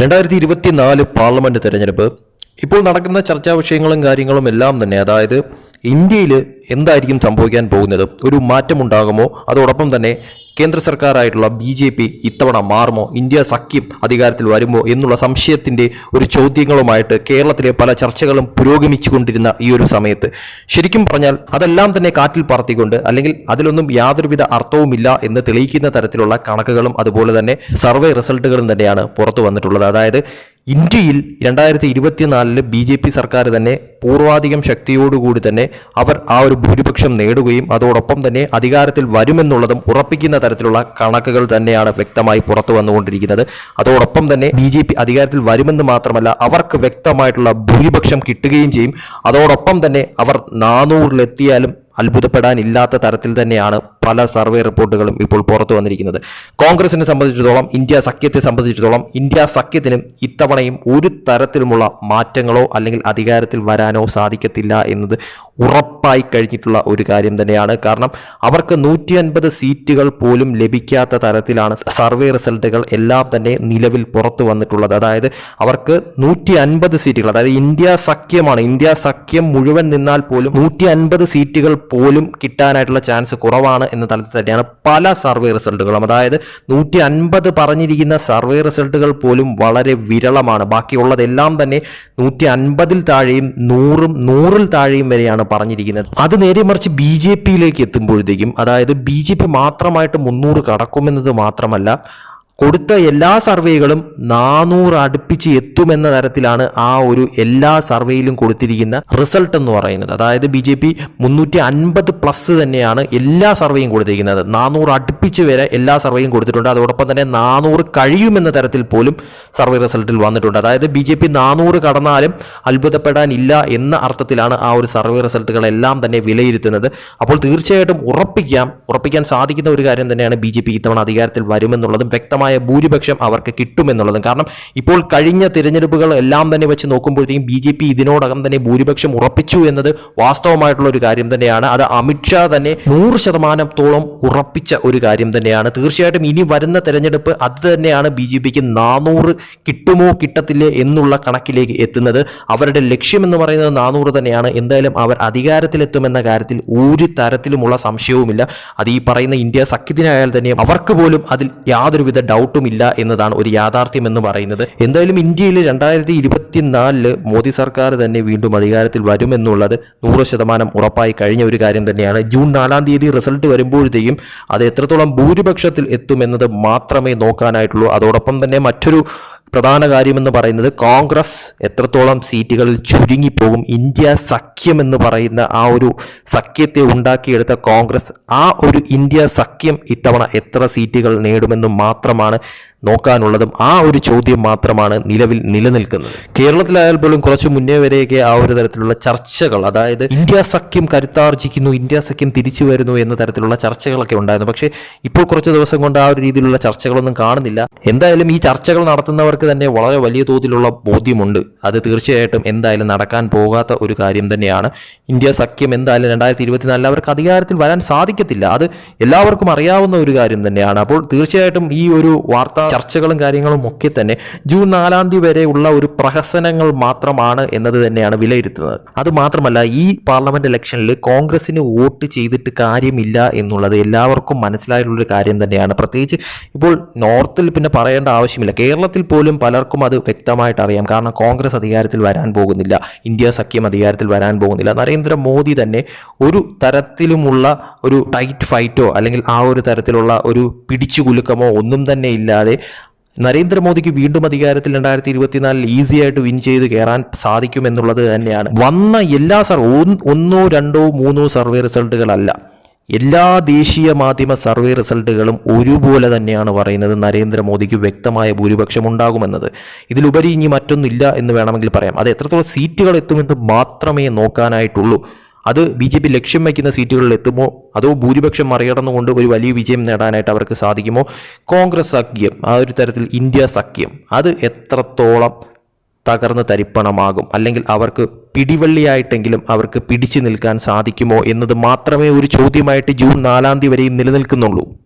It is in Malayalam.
രണ്ടായിരത്തി ഇരുപത്തിനാല് പാർലമെന്റ് തെരഞ്ഞെടുപ്പ്. ഇപ്പോൾ നടക്കുന്ന ചർച്ചാ വിഷയങ്ങളും കാര്യങ്ങളും എല്ലാം തന്നെ അതായത് ഇന്ത്യയിൽ എന്തായിരിക്കും സംഭവിക്കാൻ പോകുന്നത്? ഒരു മാറ്റമുണ്ടാകുമോ? അതോടൊപ്പം തന്നെ കേന്ദ്ര സർക്കാരായിട്ടുള്ള ബി ജെ പി ഇത്തവണ മാറുമോ? ഇന്ത്യ സഖ്യം അധികാരത്തിൽ വരുമോ എന്നുള്ള സംശയത്തിന്റെ ഒരു ചോദ്യങ്ങളുമായിട്ട് കേരളത്തിലെ പല ചർച്ചകളും പുരോഗമിച്ചുകൊണ്ടിരുന്ന ഈ ഒരു സമയത്ത്. ശരിക്കും പറഞ്ഞാൽ അതെല്ലാം തന്നെ കാറ്റിൽ പറത്തിക്കൊണ്ട് അല്ലെങ്കിൽ അതിലൊന്നും യാതൊരുവിധ അർത്ഥവുമില്ല എന്ന് തെളിയിക്കുന്ന തരത്തിലുള്ള കണക്കുകളും അതുപോലെ തന്നെ സർവേ റിസൾട്ടുകളും തന്നെയാണ് പുറത്തു വന്നിട്ടുള്ളത്. അതായത് ഇന്ത്യയിൽ രണ്ടായിരത്തി ഇരുപത്തിനാലിൽ ബി ജെ പി സർക്കാർ തന്നെ പൂർവാധികം ശക്തിയോടുകൂടി തന്നെ അവർ ആ ഒരു ഭൂരിപക്ഷം നേടുകയും അതോടൊപ്പം തന്നെ അധികാരത്തിൽ വരുമെന്നുള്ളതും ഉറപ്പിക്കുന്ന തരത്തിലുള്ള കണക്കുകൾ തന്നെയാണ് വ്യക്തമായി പുറത്തു വന്നുകൊണ്ടിരിക്കുന്നത്. അതോടൊപ്പം തന്നെ ബി ജെ പി അധികാരത്തിൽ വരുമെന്ന് മാത്രമല്ല അവർക്ക് വ്യക്തമായിട്ടുള്ള ഭൂരിപക്ഷം കിട്ടുകയും ചെയ്യും. അതോടൊപ്പം തന്നെ അവർ നാനൂറിലെത്തിയാലും അത്ഭുതപ്പെടാനില്ലാത്ത തരത്തിൽ തന്നെയാണ് പല സർവേ റിപ്പോർട്ടുകളും ഇപ്പോൾ പുറത്തു വന്നിരിക്കുന്നത്. കോൺഗ്രസിനെ സംബന്ധിച്ചിടത്തോളം ഇന്ത്യ സഖ്യത്തെ സംബന്ധിച്ചിടത്തോളം ഇന്ത്യ സഖ്യത്തിനും ഇത്തവണയും ഒരു തരത്തിലുമുള്ള മാറ്റങ്ങളോ അല്ലെങ്കിൽ അധികാരത്തിൽ വരാനോ സാധിക്കത്തില്ല എന്നത് ഉറപ്പായി കഴിഞ്ഞിട്ടുള്ള ഒരു കാര്യം തന്നെയാണ്. കാരണം അവർക്ക് നൂറ്റി അൻപത് സീറ്റുകൾ പോലും ലഭിക്കാത്ത തരത്തിലാണ് സർവേ റിസൾട്ടുകൾ എല്ലാം തന്നെ നിലവിൽ പുറത്തു വന്നിട്ടുള്ളത്. അതായത് അവർക്ക് നൂറ്റി അൻപത് സീറ്റുകൾ അതായത് ഇന്ത്യ സഖ്യമാണ്. ഇന്ത്യ സഖ്യം മുഴുവൻ നിന്നാൽ പോലും നൂറ്റി അൻപത് സീറ്റുകൾ പോലും കിട്ടാനായിട്ടുള്ള ചാൻസ് കുറവാണ് എന്ന തലത്തിൽ തന്നെയാണ് പല സർവേ റിസൾട്ടുകളും. അതായത് നൂറ്റി അൻപത് പറഞ്ഞിരിക്കുന്ന സർവേ റിസൾട്ടുകൾ പോലും വളരെ വിരളമാണ്. ബാക്കിയുള്ളതെല്ലാം തന്നെ നൂറ്റി അൻപതിൽ താഴെയും നൂറും നൂറിൽ താഴെയും വരെയാണ് പറഞ്ഞിരിക്കുന്നത്. അത് നേരെ മറിച്ച് ബി ജെ പിയിലേക്ക് എത്തുമ്പോഴത്തേക്കും അതായത് ബി ജെ പി മാത്രമായിട്ട് മുന്നൂറ് കടക്കുമെന്നത് മാത്രമല്ല കൊടുത്ത എല്ലാ സർവേകളും നാനൂറ് അടുപ്പിച്ച് എത്തുമെന്ന തരത്തിലാണ് ആ ഒരു എല്ലാ സർവേയിലും കൊടുത്തിരിക്കുന്ന റിസൾട്ട് എന്ന് പറയുന്നത്. അതായത് ബി ജെ പി മുന്നൂറ്റി അൻപത് പ്ലസ് തന്നെയാണ് എല്ലാ സർവേയും കൊടുത്തിരിക്കുന്നത്. നാനൂറ് അടുപ്പിച്ച് വരെ എല്ലാ സർവേയും കൊടുത്തിട്ടുണ്ട്. അതോടൊപ്പം തന്നെ നാനൂറ് കഴിയുമെന്ന തരത്തിൽ പോലും സർവേ റിസൾട്ടിൽ വന്നിട്ടുണ്ട്. അതായത് ബി ജെ പി നാനൂറ് കടന്നാലും അത്ഭുതപ്പെടാനില്ല എന്ന അർത്ഥത്തിലാണ് ആ ഒരു സർവേ റിസൾട്ടുകളെല്ലാം തന്നെ വിലയിരുത്തുന്നത്. അപ്പോൾ തീർച്ചയായിട്ടും ഉറപ്പിക്കാം. ഉറപ്പിക്കാൻ സാധിക്കുന്ന ഒരു കാര്യം തന്നെയാണ് ബി ജെ പി ഇത്തവണ അധികാരത്തിൽ വരുമെന്നുള്ളതും വ്യക്തമായ ഭൂരിപക്ഷം അവർക്ക് കിട്ടുമെന്നുള്ളതും. കാരണം ഇപ്പോൾ കഴിഞ്ഞ തിരഞ്ഞെടുപ്പുകൾ എല്ലാം തന്നെ വെച്ച് നോക്കുമ്പോഴത്തേക്കും ബി ജെ പി ഇതിനോടകം തന്നെ ഭൂരിപക്ഷം ഉറപ്പിച്ചു എന്നത് വാസ്തവമായിട്ടുള്ള ഒരു കാര്യം തന്നെയാണ്. അത് അമിത്ഷാ തന്നെ നൂറ് ശതമാനത്തോളം ഉറപ്പിച്ച ഒരു കാര്യം തന്നെയാണ്. തീർച്ചയായിട്ടും ഇനി വരുന്ന തെരഞ്ഞെടുപ്പ് അത് തന്നെയാണ് ബി ജെ പിക്ക് നാനൂറ് കിട്ടുമോ കിട്ടത്തില്ലേ എന്നുള്ള കണക്കിലേക്ക് എത്തുന്നത്. അവരുടെ ലക്ഷ്യമെന്ന് പറയുന്നത് നാനൂറ് തന്നെയാണ്. എന്തായാലും അവർ അധികാരത്തിലെത്തുമെന്ന കാര്യത്തിൽ ഒരു തരത്തിലുമുള്ള സംശയവുമില്ല. അത് ഈ പറയുന്ന ഇന്ത്യ സഖ്യത്തിനായാൽ തന്നെ അവർക്ക് പോലും അതിൽ യാതൊരുവിധ ഡൗട്ടും ഇല്ല എന്നതാണ് ഒരു യാഥാർത്ഥ്യം എന്ന് പറയുന്നത്. എന്തായാലും ഇന്ത്യയിൽ രണ്ടായിരത്തി ഇരുപത്തിനാലിൽ മോദി സർക്കാർ തന്നെ വീണ്ടും അധികാരത്തിൽ വരുമെന്നുള്ളത് നൂറ് ശതമാനം ഉറപ്പായി കഴിഞ്ഞ ഒരു കാര്യം തന്നെയാണ്. ജൂൺ നാലാം തീയതി റിസൾട്ട് വരുമ്പോഴത്തേക്കും അത് എത്രത്തോളം ഭൂരിപക്ഷത്തിൽ എത്തുമെന്നത് മാത്രമേ നോക്കാനായിട്ടുള്ളൂ. അതോടൊപ്പം തന്നെ മറ്റൊരു പ്രധാന കാര്യമെന്ന് പറയുന്നത് കോൺഗ്രസ് എത്രത്തോളം സീറ്റുകളിൽ ചുരുങ്ങിപ്പോകും ഇന്ത്യ സഖ്യം എന്ന് പറയുന്ന ആ ഒരു സഖ്യത്തെ ഉണ്ടാക്കിയെടുത്ത കോൺഗ്രസ് ആ ഒരു ഇന്ത്യ സഖ്യം ഇത്തവണ എത്ര സീറ്റുകൾ നേടുമെന്നും മാത്രമാണ് നോക്കാനുള്ളതും ആ ഒരു ചോദ്യം മാത്രമാണ് നിലവിൽ നിലനിൽക്കുന്നത്. കേരളത്തിലായാൽ പോലും കുറച്ച് മുന്നേ വരെയൊക്കെ ആ ഒരു തരത്തിലുള്ള ചർച്ചകൾ അതായത് ഇന്ത്യ സഖ്യം കരുത്താർജിക്കുന്നു ഇന്ത്യ സഖ്യം തിരിച്ചു വരുന്നു എന്ന തരത്തിലുള്ള ചർച്ചകളൊക്കെ ഉണ്ടായിരുന്നു. പക്ഷേ ഇപ്പോൾ കുറച്ച് ദിവസം കൊണ്ട് ആ ഒരു രീതിയിലുള്ള ചർച്ചകളൊന്നും കാണുന്നില്ല. എന്തായാലും ഈ ചർച്ചകൾ നടത്തുന്നവർക്ക് തന്നെ വളരെ വലിയ തോതിലുള്ള ബോധ്യമുണ്ട്. അത് തീർച്ചയായിട്ടും എന്തായാലും നടക്കാൻ പോകാത്ത ഒരു കാര്യം തന്നെയാണ്. ഇന്ത്യ സഖ്യം എന്തായാലും രണ്ടായിരത്തി ഇരുപത്തിനാലിൽ അവർക്ക് അധികാരത്തിൽ വരാൻ സാധിക്കത്തില്ല. അത് എല്ലാവർക്കും അറിയാവുന്ന ഒരു കാര്യം തന്നെയാണ്. അപ്പോൾ തീർച്ചയായിട്ടും ഈ ഒരു വാർത്ത ചർച്ചകളും കാര്യങ്ങളും ഒക്കെ തന്നെ ജൂൺ നാലാം തീയതി വരെയുള്ള ഒരു പ്രഹസനങ്ങൾ മാത്രമാണ് എന്നത് തന്നെയാണ് വിലയിരുത്തുന്നത്. അത് മാത്രമല്ല ഈ പാർലമെന്റ് ഇലക്ഷനിൽ കോൺഗ്രസിന് വോട്ട് ചെയ്തിട്ട് കാര്യമില്ല എന്നുള്ളത് എല്ലാവർക്കും മനസ്സിലായിട്ടുള്ളൊരു കാര്യം തന്നെയാണ്. പ്രത്യേകിച്ച് ഇപ്പോൾ നോർത്തിൽ പിന്നെ പറയേണ്ട ആവശ്യമില്ല. കേരളത്തിൽ പോലും പലർക്കും അത് വ്യക്തമായിട്ട് അറിയാം. കാരണം കോൺഗ്രസ് അധികാരത്തിൽ വരാൻ പോകുന്നില്ല. ഇന്ത്യ സഖ്യം അധികാരത്തിൽ വരാൻ പോകുന്നില്ല. നരേന്ദ്രമോദി തന്നെ ഒരു തരത്തിലുമുള്ള ഒരു ടൈറ്റ് ഫൈറ്റോ അല്ലെങ്കിൽ ആ ഒരു തരത്തിലുള്ള ഒരു പിടിച്ചുകുലുക്കമോ ഒന്നും തന്നെ ഇല്ലാതെ നരേന്ദ്രമോദിക്ക് വീണ്ടും അധികാരത്തിൽ രണ്ടായിരത്തി ഇരുപത്തിനാലിൽ ഈസി ആയിട്ട് വിൻ ചെയ്ത് കയറാൻ സാധിക്കുമെന്നുള്ളത് തന്നെയാണ്. വന്ന എല്ലാ സർ ഒന്നോ രണ്ടോ മൂന്നോ സർവേ റിസൾട്ടുകളല്ല. എല്ലാ ദേശീയ മാധ്യമ സർവേ റിസൾട്ടുകളും ഒരുപോലെ തന്നെയാണ് പറയുന്നത് നരേന്ദ്രമോദിക്ക് വ്യക്തമായ ഭൂരിപക്ഷം ഉണ്ടാകുമെന്നത്. ഇതിലുപരി ഇനി മറ്റൊന്നില്ല എന്ന് വേണമെങ്കിൽ പറയാം. അത് എത്രത്തോളം സീറ്റുകൾ എത്തുമെന്ന് മാത്രമേ നോക്കാനായിട്ടുള്ളൂ. അത് ബി ജെ പി ലക്ഷ്യം വയ്ക്കുന്ന സീറ്റുകളിൽ എത്തുമോ? അതോ ഭൂരിപക്ഷം മറികടന്നുകൊണ്ട് ഒരു വലിയ വിജയം നേടാനായിട്ട് അവർക്ക് സാധിക്കുമോ? കോൺഗ്രസ് സഖ്യം ആ ഒരു തരത്തിൽ ഇന്ത്യ സഖ്യം അത് എത്രത്തോളം തകർന്ന് തരിപ്പണമാകും? അല്ലെങ്കിൽ അവർക്ക് പിടിവള്ളിയായിട്ടെങ്കിലും അവർക്ക് പിടിച്ചു നിൽക്കാൻ സാധിക്കുമോ? എന്നത് മാത്രമേ ഒരു ചോദ്യമായിട്ട് ജൂൺ നാലാം തീയതി വരെയും നിലനിൽക്കുന്നുള്ളൂ.